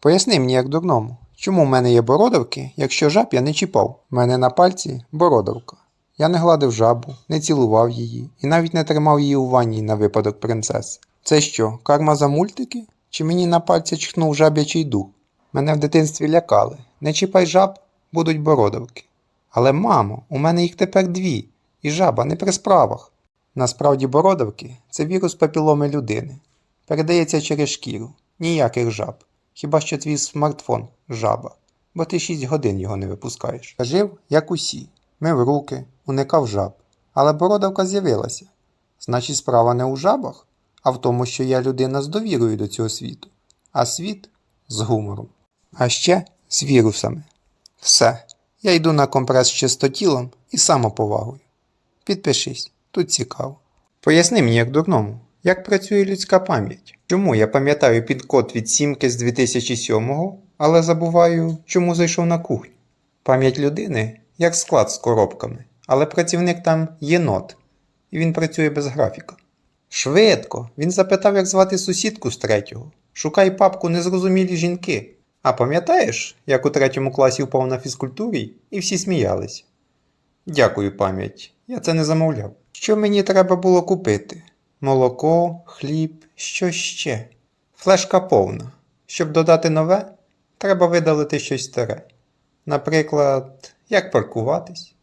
Поясни мені, як дурному, чому в мене є бородавки, якщо жаб я не чіпав? У мене на пальці бородавка. Я не гладив жабу, не цілував її і навіть не тримав її у ванні на випадок принцеси. Це що, карма за мультики? Чи мені на пальці чхнув жаб'ячий дух? Мене в дитинстві лякали. Не чіпай жаб, будуть бородавки. Але, мамо, у мене їх тепер дві, і жаба не при справах. Насправді бородавки це вірус папіломи людини. Передається через шкіру, ніяких жаб. Хіба що твій смартфон жаба, бо ти 6 годин його не випускаєш. Жив, як усі, мив руки, уникав жаб. Але бородавка з'явилася. Значить, справа не у жабах, а в тому, що я людина з довірою до цього світу, а світ з гумором. А ще з вірусами. Все, я йду на компрес з чистотілом і самоповагою. Підпишись, тут цікаво. Поясни мені, як дурному, як працює людська пам'ять? Чому я пам'ятаю підкод від сімки з 2007-го, але забуваю, чому зайшов на кухню? Пам'ять людини як склад з коробками, але працівник там єнот, і він працює без графіка. Швидко, він запитав, як звати сусідку з третього. Шукай папку незрозумілі жінки. А пам'ятаєш, як у третьому класі впав на фізкультурі і всі сміялись? Дякую, пам'ять. Я це не замовляв. Що мені треба було купити? Молоко, хліб, що ще? Флешка повна. Щоб додати нове, треба видалити щось старе. Наприклад, як паркуватись.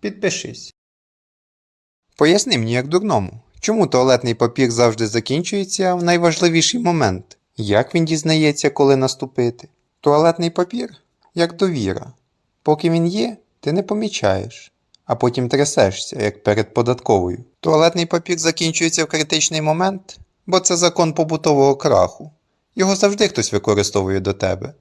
Підпишись. Поясни мені, як дурному, чому туалетний папір завжди закінчується в найважливіший момент? Як він дізнається, коли наступити? Туалетний папір як довіра. Поки він є, ти не помічаєш, а потім трясешся, як перед податковою. Туалетний папір закінчується в критичний момент, бо це закон побутового краху. Його завжди хтось використовує до тебе.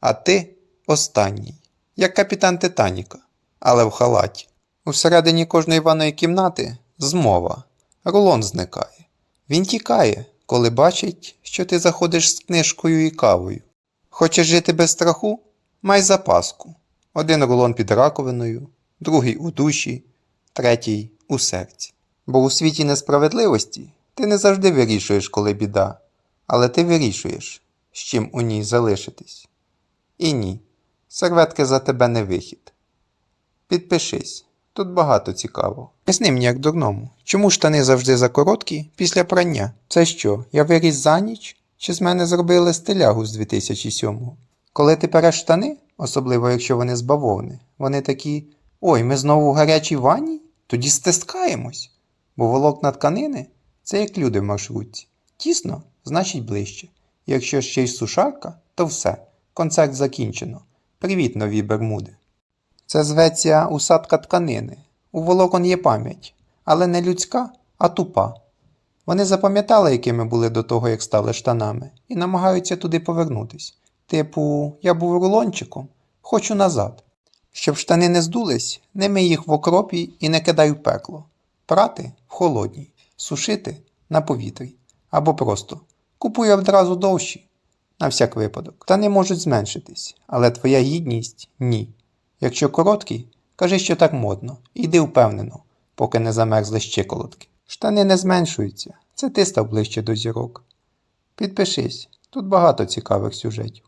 А ти останній, як капітан Титаніка, але в халаті. Усередині кожної ванної кімнати змова. Рулон зникає. Він тікає, коли бачить, що ти заходиш з книжкою і кавою. Хочеш жити без страху? Май запаску. Один рулон під раковиною, другий у душі, третій у серці. Бо у світі несправедливості ти не завжди вирішуєш, коли біда, але ти вирішуєш, з чим у ній залишитись. І ні, серветки за тебе не вихід. Підпишись, тут багато цікавого. Поясни мені, як дурному, чому штани завжди закороткі після прання? Це що, я виріс за ніч? Чи з мене зробили стилягу з 2007-го? Коли ти переш штани, особливо якщо вони з бавовни, вони такі ой, ми знову в гарячій ванні? Тоді стискаємось. Бо волокна тканини це як люди в маршрутці. Тісно, значить ближче. Якщо ще й сушарка, то все, концерт закінчено. Привіт, нові бермуди. Це зветься усадка тканини. У волокон є пам'ять, але не людська, а тупа. Вони запам'ятали, якими були до того, як стали штанами, і намагаються туди повернутись. Типу, я був рулончиком, хочу назад. Щоб штани не здулись, не мий їх в окропі і не кидай в пекло. Прати в холодній, сушити на повітрі. Або просто купуй одразу довші, на всяк випадок. Штани можуть зменшитись, але твоя гідність ні. Якщо короткий, кажи, що так модно, і йди впевнено, поки не замерзли щиколотки. Штани не зменшуються, це ти став ближче до зірок. Підпишись, тут багато цікавих сюжетів.